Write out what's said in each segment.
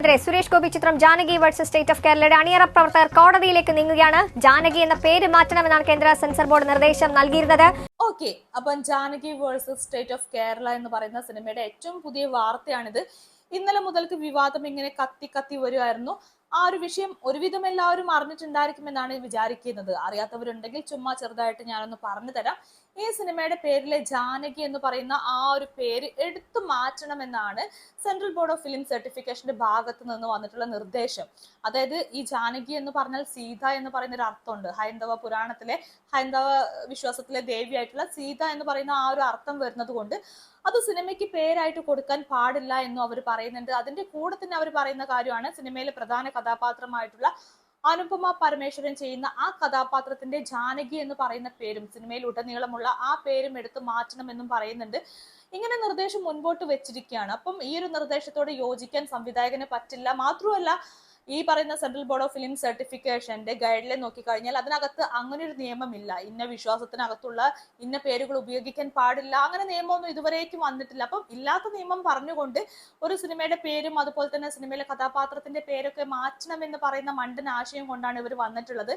എതിരെ സുരേഷ് ഗോപി ചിത്രം Janaki versus state of കേരളയുടെ അണിയറ പ്രവർത്തകർ കോടതിയിലേക്ക് നീങ്ങുകയാണ്. ജാനകി എന്ന പേര് മാറ്റണമെന്നാണ് കേന്ദ്ര സെൻസർ ബോർഡ് നിർദ്ദേശം നൽകിയിരുന്നത്. ഓക്കെ അപ്പം Janaki versus state of Kerala എന്ന് പറയുന്ന സിനിമയുടെ ഏറ്റവും പുതിയ വാർത്തയാണിത്. ഇന്നലെ മുതൽക്ക് വിവാദം ഇങ്ങനെ കത്തി കത്തി വരുമായിരുന്നു ആ ഒരു വിഷയം ഒരുവിധം എല്ലാവരും അറിഞ്ഞിട്ടുണ്ടായിരിക്കുമെന്നാണ് വിചാരിക്കുന്നത്. അറിയാത്തവരുണ്ടെങ്കിൽ ചുമ്മാ ചെറുതായിട്ട് ഞാനൊന്ന് പറഞ്ഞു തരാം. ഈ സിനിമയുടെ പേരിലെ ജാനകി എന്ന് പറയുന്ന ആ ഒരു പേര് എടുത്തു മാറ്റണമെന്നാണ് സെൻട്രൽ ബോർഡ് ഓഫ് ഫിലിം സർട്ടിഫിക്കേഷന്റെ ഭാഗത്ത് നിന്ന് വന്നിട്ടുള്ള നിർദ്ദേശം. അതായത് ഈ ജാനകി എന്ന് പറഞ്ഞാൽ സീത എന്ന് പറയുന്ന ഒരു അർത്ഥമുണ്ട്. ഹൈന്ദവ പുരാണത്തിലെ ഹൈന്ദവ വിശ്വാസത്തിലെ ദേവിയായിട്ടുള്ള സീത എന്ന് പറയുന്ന ആ ഒരു അർത്ഥം വരുന്നത് കൊണ്ട് അത് സിനിമയ്ക്ക് പേരായിട്ട് കൊടുക്കാൻ പാടില്ല എന്നും അവർ പറയുന്നുണ്ട്. അതിന്റെ കൂടെ തന്നെ അവർ പറയുന്ന കാര്യമാണ് സിനിമയിലെ പ്രധാന കഥാപാത്രമായിട്ടുള്ള അനുപമ പരമേശ്വരൻ ചെയ്യുന്ന ആ കഥാപാത്രത്തിന്റെ ജാനകി എന്ന് പറയുന്ന പേരും സിനിമയിൽ ഉടനീളമുള്ള ആ പേരും എടുത്ത് മാറ്റണമെന്നും പറയുന്നുണ്ട്. ഇങ്ങനെ നിർദ്ദേശം മുൻപോട്ട് വെച്ചിരിക്കുകയാണ്. അപ്പം ഈ ഒരു നിർദ്ദേശത്തോട് യോജിക്കാൻ സംവിധായകന് പറ്റില്ല. മാത്രമല്ല ഈ പറയുന്ന സെൻട്രൽ ബോർഡ് ഓഫ് ഫിലിം സർട്ടിഫിക്കേഷന്റെ ഗൈഡ് ലൈൻ നോക്കിക്കഴിഞ്ഞാൽ അതിനകത്ത് അങ്ങനെ ഒരു നിയമമില്ല. ഇന്ന വിശ്വാസത്തിനകത്തുള്ള ഇന്ന പേരുകൾ ഉപയോഗിക്കാൻ പാടില്ല. അങ്ങനെ നിയമമൊന്നും ഇതുവരേക്കും വന്നിട്ടില്ല. അപ്പം ഇല്ലാത്ത നിയമം പറഞ്ഞുകൊണ്ട് ഒരു സിനിമയുടെ പേരും അതുപോലെ തന്നെ സിനിമയിലെ കഥാപാത്രത്തിന്റെ പേരൊക്കെ മാറ്റണം എന്ന് പറയുന്ന മണ്ടൻ ആശയം കൊണ്ടാണ് ഇവർ വന്നിട്ടുള്ളത്.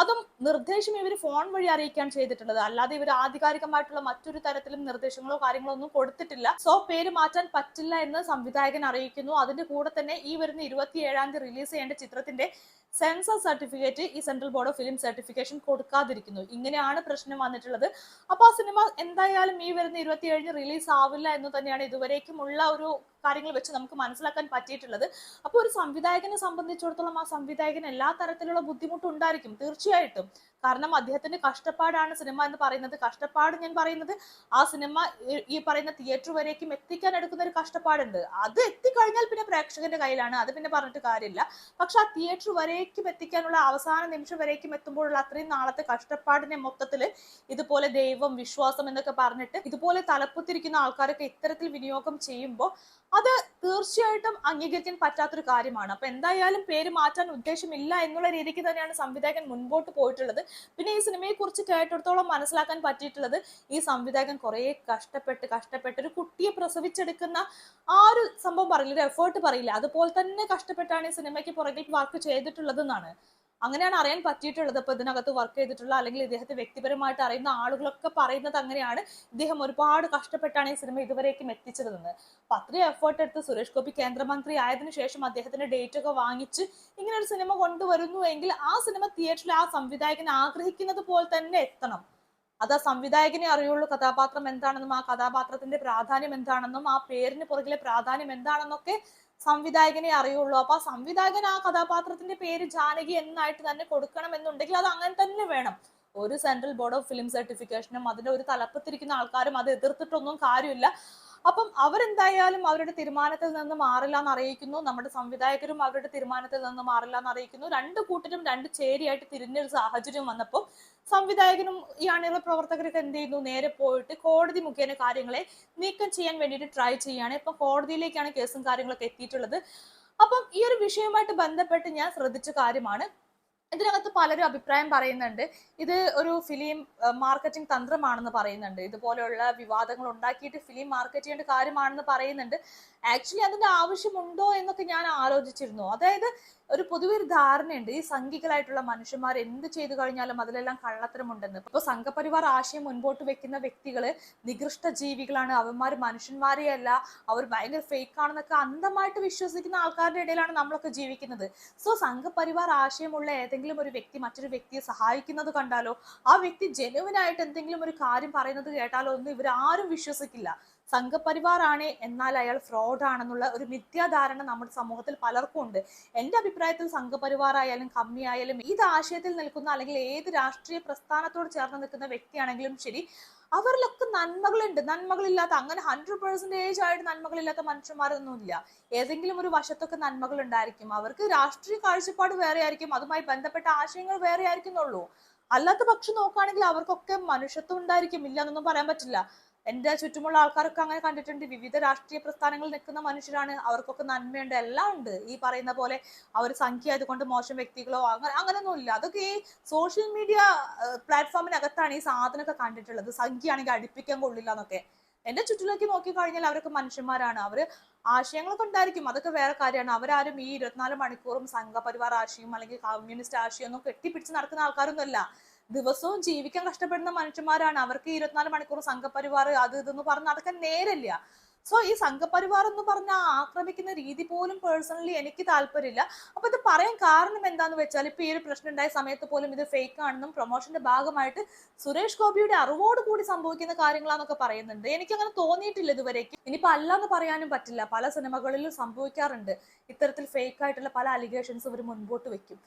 അതും നിർദ്ദേശം ഇവർ ഫോൺ വഴി അറിയിക്കാൻ ചെയ്തിട്ടുള്ളത്. അല്ലാതെ ഇവർ ആധികാരികമായിട്ടുള്ള മറ്റൊരു തരത്തിലും നിർദ്ദേശങ്ങളോ കാര്യങ്ങളോ ഒന്നും കൊടുത്തിട്ടില്ല. സോ പേര് മാറ്റാൻ പറ്റില്ല എന്ന് സംവിധായകൻ അറിയിക്കുന്നു. അതിന്റെ കൂടെ തന്നെ ഈ വരുന്ന ഇരുപത്തി ഏഴാം തീയതി റിലീസ് ചെയ്യേണ്ട ചിത്രത്തിന്റെ സെൻസർ സർട്ടിഫിക്കറ്റ് ഈ central board of film certification കൊടുക്കാതിരിക്കുന്നു. ഇങ്ങനെയാണ് പ്രശ്നം വന്നിട്ടുള്ളത്. അപ്പോൾ ആ സിനിമ എന്തായാലും ഈ വരുന്ന ഇരുപത്തി ഏഴിന് റിലീസ് ആവില്ല എന്ന് തന്നെയാണ് ഇതുവരേക്കും ഉള്ള ഒരു കാര്യങ്ങൾ വെച്ച് നമുക്ക് മനസ്സിലാക്കാൻ പറ്റിയിട്ടുള്ളത്. അപ്പോൾ ഒരു സംവിധായകനെ സംബന്ധിച്ചിടത്തോളം ആ സംവിധായകന് എല്ലാ തരത്തിലുള്ള ബുദ്ധിമുട്ടുണ്ടായിരിക്കും തീർച്ചയായിട്ടും. കാരണം അദ്ദേഹത്തിന്റെ കഷ്ടപ്പാടാണ് സിനിമ എന്ന് പറയുന്നത്. കഷ്ടപ്പാട് ഞാൻ പറയുന്നത് ആ സിനിമ ഈ- പറയുന്ന തിയേറ്റർ വരേക്കും എത്തിക്കാൻ എടുക്കുന്ന ഒരു കഷ്ടപ്പാടുണ്ട്. അത് എത്തിക്കഴിഞ്ഞാൽ പിന്നെ പ്രേക്ഷകന്റെ കയ്യിലാണ്. അത് പിന്നെ പറഞ്ഞിട്ട് കാര്യമില്ല. പക്ഷെ ആ തിയേറ്റർ വരേക്കും എത്തിക്കാനുള്ള അവസാന നിമിഷം വരേക്കും എത്തുമ്പോഴുള്ള അത്രയും നാളത്തെ കഷ്ടപ്പാടിനെ മൊത്തത്തിൽ ഇതുപോലെ ദൈവം വിശ്വാസം എന്നൊക്കെ പറഞ്ഞിട്ട് ഇതുപോലെ തലപ്പത്തിരിക്കുന്ന ആൾക്കാരൊക്കെ ഇത്തരത്തിൽ വിനിയോഗം ചെയ്യുമ്പോൾ അത് തീർച്ചയായിട്ടും അംഗീകരിക്കാൻ പറ്റാത്തൊരു കാര്യമാണ്. അപ്പൊ എന്തായാലും പേര് മാറ്റാൻ ഉദ്ദേശമില്ല എന്നുള്ള രീതിക്ക് തന്നെയാണ് സംവിധായകൻ മുൻപോട്ട് പോയിട്ടുള്ളത്. പിന്നെ ഈ സിനിമയെ കുറിച്ച് കേട്ടിടത്തോളം മനസ്സിലാക്കാൻ പറ്റിയിട്ടുള്ളത് ഈ സംവിധായകൻ കുറെ കഷ്ടപ്പെട്ട് കഷ്ടപ്പെട്ട് ഒരു കുട്ടിയെ പ്രസവിച്ചെടുക്കുന്ന ആ ഒരു സംഭവം പറയില്ല ഒരു എഫേർട്ട് പറയില്ല. അതുപോലെ തന്നെ കഷ്ടപ്പെട്ടാണ് ഈ സിനിമയ്ക്ക് പുറകിൽ വർക്ക് ചെയ്തിട്ടുള്ളത്. എന്നാണ് അങ്ങനെയാണ് അറിയാൻ പറ്റിയിട്ടുള്ളത്. ഇപ്പൊ ഇതിനകത്ത് വർക്ക് ചെയ്തിട്ടുള്ള അല്ലെങ്കിൽ ഇദ്ദേഹത്തെ വ്യക്തിപരമായിട്ട് അറിയുന്ന ആളുകളൊക്കെ പറയുന്നത് അങ്ങനെയാണ്. ഇദ്ദേഹം ഒരുപാട് കഷ്ടപ്പെട്ടാണ് ഈ സിനിമ ഇതുവരേക്കും എത്തിച്ചതെന്ന്. അപ്പൊ അത്രയും എഫേർട്ട് എടുത്ത് സുരേഷ് ഗോപി കേന്ദ്രമന്ത്രി ആയതിനു ശേഷം അദ്ദേഹത്തിന്റെ ഡേറ്റ് ഒക്കെ വാങ്ങിച്ച് ഇങ്ങനെ ഒരു സിനിമ കൊണ്ടുവരുന്നു എങ്കിൽ ആ സിനിമ തിയേറ്ററിൽ ആ സംവിധായകൻ ആഗ്രഹിക്കുന്നത് പോലെ തന്നെ എത്തണം. അത് ആ സംവിധായകനെ അറിയുള്ളൂ. കഥാപാത്രം എന്താണെന്നും ആ കഥാപാത്രത്തിന്റെ പ്രാധാന്യം എന്താണെന്നും ആ പേരിന് പുറകിലെ പ്രാധാന്യം എന്താണെന്നൊക്കെ സംവിധായകനെ അറിയുള്ളൂ. അപ്പൊ ആ സംവിധായകൻ ആ കഥാപാത്രത്തിന്റെ പേര് ജാനകി എന്നായിട്ട് തന്നെ കൊടുക്കണം എന്നുണ്ടെങ്കിൽ അത് അങ്ങനെ തന്നെ വേണം. ഒരു സെൻട്രൽ ബോർഡ് ഓഫ് ഫിലിം സർട്ടിഫിക്കേഷനും അതിന്റെ ഒരു തലപ്പത്തിരിക്കുന്ന ആൾക്കാരും അത് എതിർത്തിട്ടൊന്നും കാര്യമില്ല. അപ്പം അവരെന്തായാലും അവരുടെ തീരുമാനത്തിൽ നിന്ന് മാറില്ല എന്ന് അറിയിക്കുന്നു നമ്മുടെ സംവിധായകരും അവരുടെ തീരുമാനത്തിൽ നിന്ന് മാറില്ല എന്ന് അറിയിക്കുന്നു രണ്ട് കൂട്ടരും രണ്ട് ചേരിയായിട്ട് തിരിഞ്ഞൊരു സാഹചര്യം വന്നപ്പോൾ സംവിധായകനും ഈ അണിയറ പ്രവർത്തകരൊക്കെ എന്ത് ചെയ്യുന്നു? നേരെ പോയിട്ട് കോടതി മുഖേന കാര്യങ്ങളെ നീക്കം ചെയ്യാൻ വേണ്ടിയിട്ട് ട്രൈ ചെയ്യാണ് ഇപ്പൊ കോടതിയിലേക്കാണ് കേസും കാര്യങ്ങളൊക്കെ എത്തിയിട്ടുള്ളത്. അപ്പം ഈ ഒരു വിഷയവുമായിട്ട് ബന്ധപ്പെട്ട് ഞാൻ ശ്രദ്ധിച്ച കാര്യമാണ് ഇതിനകത്ത് പലരും അഭിപ്രായം പറയുന്നുണ്ട്. ഇത് ഒരു ഫിലിം മാർക്കറ്റിംഗ് തന്ത്രമാണെന്ന് പറയുന്നുണ്ട്. ഇതുപോലെയുള്ള വിവാദങ്ങൾ ഉണ്ടാക്കിയിട്ട് ഫിലിം മാർക്കറ്റ് ചെയ്യേണ്ട കാര്യമാണെന്ന് പറയുന്നുണ്ട്. ആക്ച്വലി അതിന്റെ ആവശ്യമുണ്ടോ എന്നൊക്കെ ഞാൻ ആലോചിച്ചിരുന്നു. അതായത് ഒരു പൊതുവെ ഒരു ധാരണയുണ്ട്. ഈ സംഘികളായിട്ടുള്ള മനുഷ്യന്മാർ എന്ത് ചെയ്തു കഴിഞ്ഞാലും അതിലെല്ലാം കള്ളത്തരമുണ്ടെന്ന്. ഇപ്പൊ സംഘപരിവാർ ആശയം മുൻപോട്ട് വെക്കുന്ന വ്യക്തികൾ നികൃഷ്ട ജീവികളാണ്. അവന്മാർ മനുഷ്യന്മാരെ അല്ല അവർ ഭയങ്കര ഫേക്ക് ആണെന്നൊക്കെ അന്ധമായിട്ട് വിശ്വസിക്കുന്ന ആൾക്കാരുടെ ഇടയിലാണ് നമ്മളൊക്കെ ജീവിക്കുന്നത്. സോ സംഘപരിവാർ ആശയമുള്ള ഏതെങ്കിലും ഒരു വ്യക്തി മറ്റൊരു വ്യക്തിയെ സഹായിക്കുന്നത് കണ്ടാലോ ആ വ്യക്തി ജെനുവിനായിട്ട് എന്തെങ്കിലും ഒരു കാര്യം പറയുന്നത് കേട്ടാലോ ഒന്നും ഇവർ ആരും വിശ്വസിക്കില്ല. സംഘപരിവാറാണ് എന്നാൽ അയാൾ ഫ്രോഡ് ആണെന്നുള്ള ഒരു മിഥ്യാധാരണ നമ്മുടെ സമൂഹത്തിൽ പലർക്കും ഉണ്ട്. എന്റെ അഭിപ്രായത്തിൽ സംഘപരിവാർ ആയാലും കമ്മി ആയാലും ആശയത്തിൽ നിൽക്കുന്ന അല്ലെങ്കിൽ ഏത് രാഷ്ട്രീയ പ്രസ്ഥാനത്തോട് ചേർന്ന് നിൽക്കുന്ന വ്യക്തിയാണെങ്കിലും ശരി അവരിലൊക്കെ നന്മകളുണ്ട്. നന്മകളില്ലാത്ത അങ്ങനെ ഹൺഡ്രഡ് പെർസെന്റേജ് ആയിട്ട് നന്മകളില്ലാത്ത മനുഷ്യന്മാരൊന്നുമില്ല. ഏതെങ്കിലും ഒരു വശത്തൊക്കെ നന്മകൾ ഉണ്ടായിരിക്കും അവർക്ക് രാഷ്ട്രീയ കാഴ്ചപ്പാട് വേറെ ആയിരിക്കും അതുമായി ബന്ധപ്പെട്ട ആശയങ്ങൾ വേറെ ആയിരിക്കുന്നുള്ളൂ അല്ലാത്ത പക്ഷം നോക്കുകയാണെങ്കിൽ അവർക്കൊക്കെ മനുഷ്യത്വം ഉണ്ടായിരിക്കും. ഇല്ല എന്നൊന്നും പറയാൻ പറ്റില്ല. എന്റെ ചുറ്റുമുള്ള ആൾക്കാരൊക്കെ അങ്ങനെ കണ്ടിട്ടുണ്ട്. വിവിധ രാഷ്ട്രീയ പ്രസ്ഥാനങ്ങളിൽ നിൽക്കുന്ന മനുഷ്യരാണ്. അവർക്കൊക്കെ നന്മയുണ്ട്. എല്ലാം ഉണ്ട്. ഈ പറയുന്ന പോലെ അവർ സംഖ്യ ആയതുകൊണ്ട് മോശം വ്യക്തികളോ അങ്ങനെ അങ്ങനെയൊന്നും ഇല്ല അതൊക്കെ ഈ സോഷ്യൽ മീഡിയ പ്ലാറ്റ്ഫോമിനകത്താണ് ഈ സാധനമൊക്കെ കണ്ടിട്ടുള്ളത്. സംഖ്യ ആണെങ്കിൽ അടുപ്പിക്കാൻ കൊള്ളില്ല എന്നൊക്കെ. എന്റെ ചുറ്റിലേക്ക് നോക്കി കഴിഞ്ഞാൽ അവരൊക്കെ മനുഷ്യന്മാരാണ്. അവർ ആശയങ്ങളൊക്കെ ഉണ്ടായിരിക്കും. അതൊക്കെ വേറെ കാര്യമാണ്. അവരാരും ഈ ഇരുപത്തിനാല് മണിക്കൂറും സംഘപരിവാർ ആശയം അല്ലെങ്കിൽ കമ്മ്യൂണിസ്റ്റ് ആശയം ഒന്നും കെട്ടിപ്പിടിച്ച് നടക്കുന്ന ആൾക്കാരൊന്നുമല്ല. ദിവസവും ജീവിക്കാൻ കഷ്ടപ്പെടുന്ന മനുഷ്യന്മാരാണ്. അവർക്ക് ഇരുപത്തിനാല് മണിക്കൂർ സംഘപരിവാർ അത് ഇതെന്ന് പറഞ്ഞ് നടക്കാൻ നേരല്ല. സോ ഈ സംഘപരിവാർ എന്ന് പറഞ്ഞ ആക്രമിക്കുന്ന രീതി പോലും പേഴ്സണലി എനിക്ക് താല്പര്യമില്ല. അപ്പൊ ഇത് പറയാൻ കാരണം എന്താന്ന് വെച്ചാൽ ഇപ്പൊ ഈ ഒരു പ്രശ്നം ഉണ്ടായ സമയത്ത് പോലും ഇത് ഫേക്ക് ആണെന്നും പ്രൊമോഷന്റെ ഭാഗമായിട്ട് സുരേഷ് ഗോപിയുടെ അറിവോട് കൂടി സംഭവിക്കുന്ന കാര്യങ്ങളാന്നൊക്കെ പറയുന്നുണ്ട്. എനിക്ക് അങ്ങനെ തോന്നിയിട്ടില്ല ഇതുവരേക്കും. അല്ല എന്ന് പറയാനും പറ്റില്ല. പല സിനിമകളിലും സംഭവിക്കാറുണ്ട്. ഇത്തരത്തിൽ ഫേക്ക് ആയിട്ടുള്ള പല അലിഗേഷൻസ് ഇവർ മുൻപോട്ട് വെക്കും.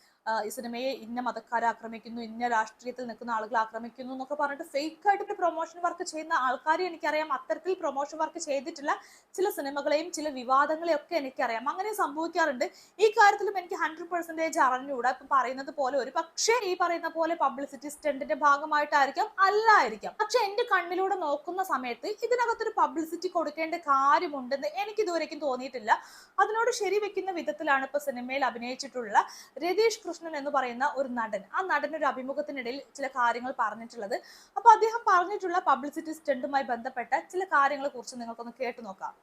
ഈ സിനിമയെ ഇന്ന മതക്കാരെ ആക്രമിക്കുന്നു ഇന്ന രാഷ്ട്രീയത്തിൽ നിൽക്കുന്ന ആളുകൾ ആക്രമിക്കുന്നു എന്നൊക്കെ പറഞ്ഞിട്ട് ഫേക്ക് ആയിട്ട് പ്രൊമോഷൻ വർക്ക് ചെയ്യുന്ന ആൾക്കാരെ എനിക്കറിയാം. അത്തരത്തിൽ പ്രൊമോഷൻ വർക്ക് ചെയ്തിട്ടുള്ള ചില സിനിമകളെയും ചില വിവാദങ്ങളെയും ഒക്കെ എനിക്കറിയാം. അങ്ങനെ സംഭവിക്കാറുണ്ട്. ഈ കാര്യത്തിലും എനിക്ക് ഹൺഡ്രഡ് പെർസെന്റേജ് അറിഞ്ഞുകൂടാ. ഇപ്പം പറയുന്നത് പോലെ ഒരു പക്ഷേ ഈ പറയുന്ന പോലെ പബ്ലിസിറ്റി സ്റ്റണ്ടിന്റെ ഭാഗമായിട്ടായിരിക്കാം അല്ലായിരിക്കാം. പക്ഷെ എന്റെ കണ്ണിലൂടെ നോക്കുന്ന സമയത്ത് ഇതിനകത്തൊരു പബ്ലിസിറ്റി കൊടുക്കേണ്ട കാര്യമുണ്ടെന്ന് എനിക്ക് ഇതുവരേക്കും തോന്നിയിട്ടില്ല. അതിനോട് ശരി വെക്കുന്ന വിധത്തിലാണ് ഇപ്പൊ സിനിമയിൽ അഭിനയിച്ചിട്ടുള്ള രതീഷ് കൃഷ്ണൻ എന്ന് പറയുന്ന ഒരു നടൻ. ആ നടൻ ഒരു അഭിമുഖത്തിനിടയിൽ ചില കാര്യങ്ങൾ പറഞ്ഞിട്ടുള്ളത്. അപ്പൊ അദ്ദേഹം പറഞ്ഞിട്ടുള്ള പബ്ലിസിറ്റി സ്റ്റണ്ടുമായി ബന്ധപ്പെട്ട ചില കാര്യങ്ങളെ കുറിച്ച് നിങ്ങൾക്കൊന്ന് കേട്ടു നോക്കാം.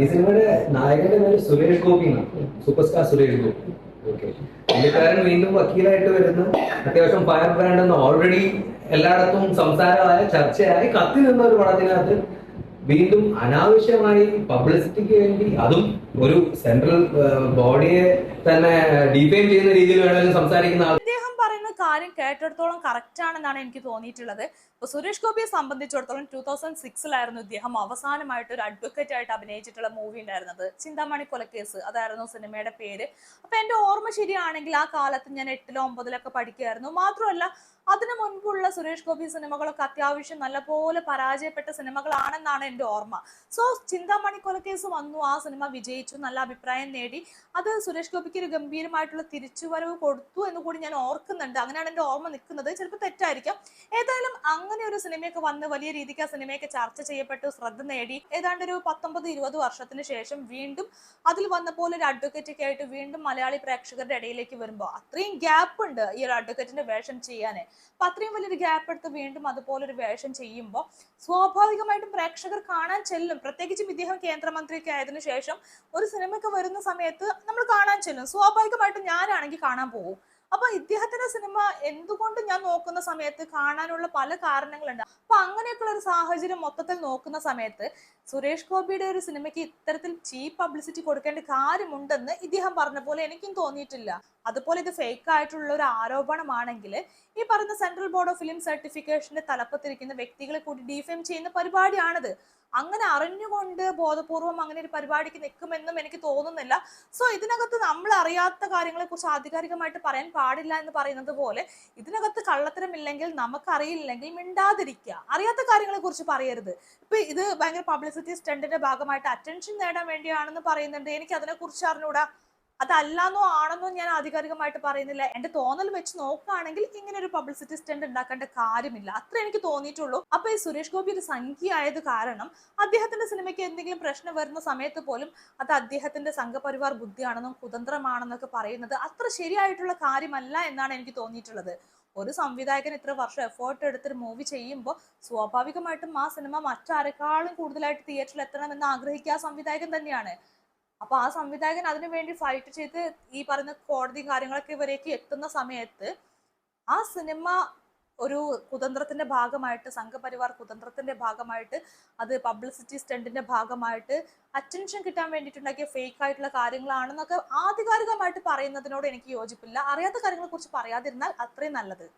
ഈ സിനിമയുടെ നായകന്റെ പേര് സുരേഷ് ഗോപി സൂപ്പർ സ്റ്റാർ സുരേഷ് ഗോപി. പുള്ളിക്കാരൻ വീണ്ടും വക്കീലായിട്ട് വരുന്നു. അത്യാവശ്യം ഫയർ ബ്രാൻഡ് എന്ന് ഓൾറെഡി എല്ലായിടത്തും സംസാരമായ ചർച്ചയായി കത്തി നിന്ന ഒരു പടത്തിനകത്ത് വീണ്ടും അനാവശ്യമായി പബ്ലിസിറ്റിക്ക് വേണ്ടി അതും ഒരു സെൻട്രൽ ബോഡിയെ തന്നെ ഡിഫൈൻ ചെയ്യുന്ന രീതിയിൽ വേണമെങ്കിലും സംസാരിക്കുന്ന ആൾ കാര്യം കേട്ടിടത്തോളം കറക്റ്റ് ആണെന്നാണ് എനിക്ക് തോന്നിയിട്ടുള്ളത്. ഇപ്പൊ സുരേഷ് ഗോപിയെ സംബന്ധിച്ചിടത്തോളം ടൂ തൗസൻഡ് സിക്സിലായിരുന്നു ഇദ്ദേഹം അവസാനമായിട്ട് ഒരു അഡ്വക്കേറ്റ് ആയിട്ട് അഭിനയിച്ചിട്ടുള്ള മൂവി ഉണ്ടായിരുന്നത്. ചിന്താമണി കൊലക്കേസ് അതായിരുന്നു സിനിമയുടെ പേര്. അപ്പോൾ എന്റെ ഓർമ്മ ശരിയാണെങ്കിൽ ആ കാലത്ത് ഞാൻ എട്ടിലോ ഒമ്പതിലൊക്കെ പഠിക്കുകയായിരുന്നു. മാത്രമല്ല അതിനു മുൻപുള്ള സുരേഷ് ഗോപി സിനിമകളൊക്കെ അത്യാവശ്യം നല്ലപോലെ പരാജയപ്പെട്ട സിനിമകളാണെന്നാണ് എന്റെ ഓർമ്മ. സോ ചിന്താമണി കൊലക്കേസ് വന്നു. ആ സിനിമ വിജയിച്ചു. നല്ല അഭിപ്രായം നേടി. അത് സുരേഷ് ഗോപിക്ക് ഒരു ഗംഭീരമായിട്ടുള്ള തിരിച്ചുവരവ് കൊടുത്തു എന്ന് കൂടി ഞാൻ ഓർക്കുന്നുണ്ട്. അങ്ങനെയാണ് എന്റെ ഓർമ്മ നിൽക്കുന്നത്. ചിലപ്പോൾ തെറ്റായിരിക്കാം. ഏതായാലും അങ്ങനെ ഒരു സിനിമയൊക്കെ വന്ന് വലിയ രീതിക്ക് ആ സിനിമയൊക്കെ ചർച്ച ചെയ്യപ്പെട്ടു ശ്രദ്ധ നേടി. ഏതാണ്ട് ഒരു പത്തൊമ്പത് ഇരുപത് വർഷത്തിന് ശേഷം വീണ്ടും അതിൽ വന്ന പോലെ ഒരു അഡ്വക്കേറ്റ് ഒക്കെ ആയിട്ട് വീണ്ടും മലയാളി പ്രേക്ഷകരുടെ ഇടയിലേക്ക് വരുമ്പോൾ അത്രയും ഗ്യാപ്പ് ഉണ്ട് ഈ ഒരു അഡ്വക്കേറ്റിന്റെ വേഷം ചെയ്യാൻ അപ്പൊ അത്രയും വലിയൊരു ഗ്യാപ്പ് എടുത്ത് വീണ്ടും അതുപോലെ ഒരു വേഷം ചെയ്യുമ്പോൾ സ്വാഭാവികമായിട്ടും പ്രേക്ഷകർ കാണാൻ ചെല്ലും. പ്രത്യേകിച്ചും ഇദ്ദേഹം കേന്ദ്രമന്ത്രിയൊക്കെ ആയതിനു ശേഷം ഒരു സിനിമയൊക്കെ വരുന്ന സമയത്ത് നമ്മൾ കാണാൻ ചെല്ലും. സ്വാഭാവികമായിട്ടും ഞാനാണെങ്കിൽ കാണാൻ പോകും. അപ്പൊ ഇദ്ദേഹത്തിന്റെ സിനിമ എന്തുകൊണ്ട് ഞാൻ നോക്കുന്ന സമയത്ത് കാണാനുള്ള പല കാരണങ്ങളുണ്ട്. അപ്പൊ അങ്ങനെയൊക്കെയുള്ള ഒരു സാഹചര്യം മൊത്തത്തിൽ നോക്കുന്ന സമയത്ത് സുരേഷ് ഗോപിയുടെ ഒരു സിനിമയ്ക്ക് ഇത്തരത്തിൽ ചീപ്പ് പബ്ലിസിറ്റി കൊടുക്കേണ്ട കാര്യമുണ്ടെന്ന് ഇദ്ദേഹം പറഞ്ഞ പോലെ എനിക്കും തോന്നിയിട്ടില്ല. അതുപോലെ ഇത് ഫേക്ക് ആയിട്ടുള്ള ഒരു ആരോപണമാണെങ്കിൽ ഈ പറയുന്ന സെൻട്രൽ ബോർഡ് ഓഫ് ഫിലിം സർട്ടിഫിക്കേഷന്റെ തലപ്പത്തിരിക്കുന്ന വ്യക്തികളെ കൂടി ഡിഫെയിം ചെയ്യുന്ന പരിപാടിയാണിത്. അങ്ങനെ അറിഞ്ഞുകൊണ്ട് ബോധപൂർവം അങ്ങനെ ഒരു പരിപാടിക്ക് നിൽക്കുമെന്നും എനിക്ക് തോന്നുന്നില്ല. സോ ഇതിനകത്ത് നമ്മൾ അറിയാത്ത കാര്യങ്ങളെ കുറിച്ച് ആധികാരികമായിട്ട് പറയാൻ പാടില്ല എന്ന് പറയുന്നത് പോലെ ഇതിനകത്ത് കള്ളത്തരമില്ലെങ്കിൽ നമുക്കറിയില്ലെങ്കിൽ മിണ്ടാതിരിക്കുക. അറിയാത്ത കാര്യങ്ങളെ കുറിച്ച് പറയരുത്. ഇപ്പൊ ഇത് ഭയങ്കര പബ്ലിസിറ്റി സ്റ്റണ്ടിന്റെ ഭാഗമായിട്ട് അറ്റൻഷൻ നേടാൻ വേണ്ടിയാണെന്ന് പറയുന്നുണ്ട്. എനിക്ക് അതിനെക്കുറിച്ച് അറിഞ്ഞൂടാ? അതല്ലാന്നോ ആണെന്നോ ഞാൻ ആധികാരികമായിട്ട് പറയുന്നില്ല. എന്റെ തോന്നൽ വെച്ച് നോക്കുകയാണെങ്കിൽ ഇങ്ങനെ ഒരു പബ്ലിസിറ്റി സ്റ്റണ്ട് ഉണ്ടാക്കേണ്ട കാര്യമില്ല. അത്ര എനിക്ക് തോന്നിയിട്ടുള്ളൂ. അപ്പൊ ഈ സുരേഷ് ഗോപി ഒരു സംഖ്യ ആയത് കാരണം അദ്ദേഹത്തിന്റെ സിനിമയ്ക്ക് എന്തെങ്കിലും പ്രശ്നം വരുന്ന സമയത്ത് പോലും അത് അദ്ദേഹത്തിന്റെ സംഘപരിവാർ ബുദ്ധിയാണെന്നും കുതന്ത്രമാണെന്നൊക്കെ പറയുന്നത് അത്ര ശരിയായിട്ടുള്ള കാര്യമല്ല എന്നാണ് എനിക്ക് തോന്നിയിട്ടുള്ളത്. ഒരു സംവിധായകൻ ഇത്ര വർഷം എഫേർട്ട് എടുത്തൊരു മൂവി ചെയ്യുമ്പോൾ സ്വാഭാവികമായിട്ടും ആ സിനിമ മറ്റാരെക്കാളും കൂടുതലായിട്ട് തിയേറ്ററിൽ എത്തണമെന്ന് ആഗ്രഹിക്കുക ആ സംവിധായകൻ തന്നെയാണ്. അപ്പൊ ആ സംവിധായകൻ അതിനുവേണ്ടി ഫൈറ്റ് ചെയ്ത് ഈ പറയുന്ന കോടതി കാര്യങ്ങളൊക്കെ ഇവരേക്ക് എത്തുന്ന സമയത്ത് ആ സിനിമ ഒരു കുതന്ത്രത്തിന്റെ ഭാഗമായിട്ട് സംഘപരിവാർ കുതന്ത്രത്തിന്റെ ഭാഗമായിട്ട് അത് പബ്ലിസിറ്റി സ്റ്റണ്ടിന്റെ ഭാഗമായിട്ട് അറ്റൻഷൻ കിട്ടാൻ വേണ്ടിയിട്ടുണ്ടാക്കിയ ഫേക്ക് ആയിട്ടുള്ള കാര്യങ്ങളാണെന്നൊക്കെ ആധികാരികമായിട്ട് പറയുന്നതിനോട് എനിക്ക് യോജിപ്പില്ല. അറിയാത്ത കാര്യങ്ങളെ കുറിച്ച് പറയാതിരുന്നാൽ അത്രയും നല്ലത്.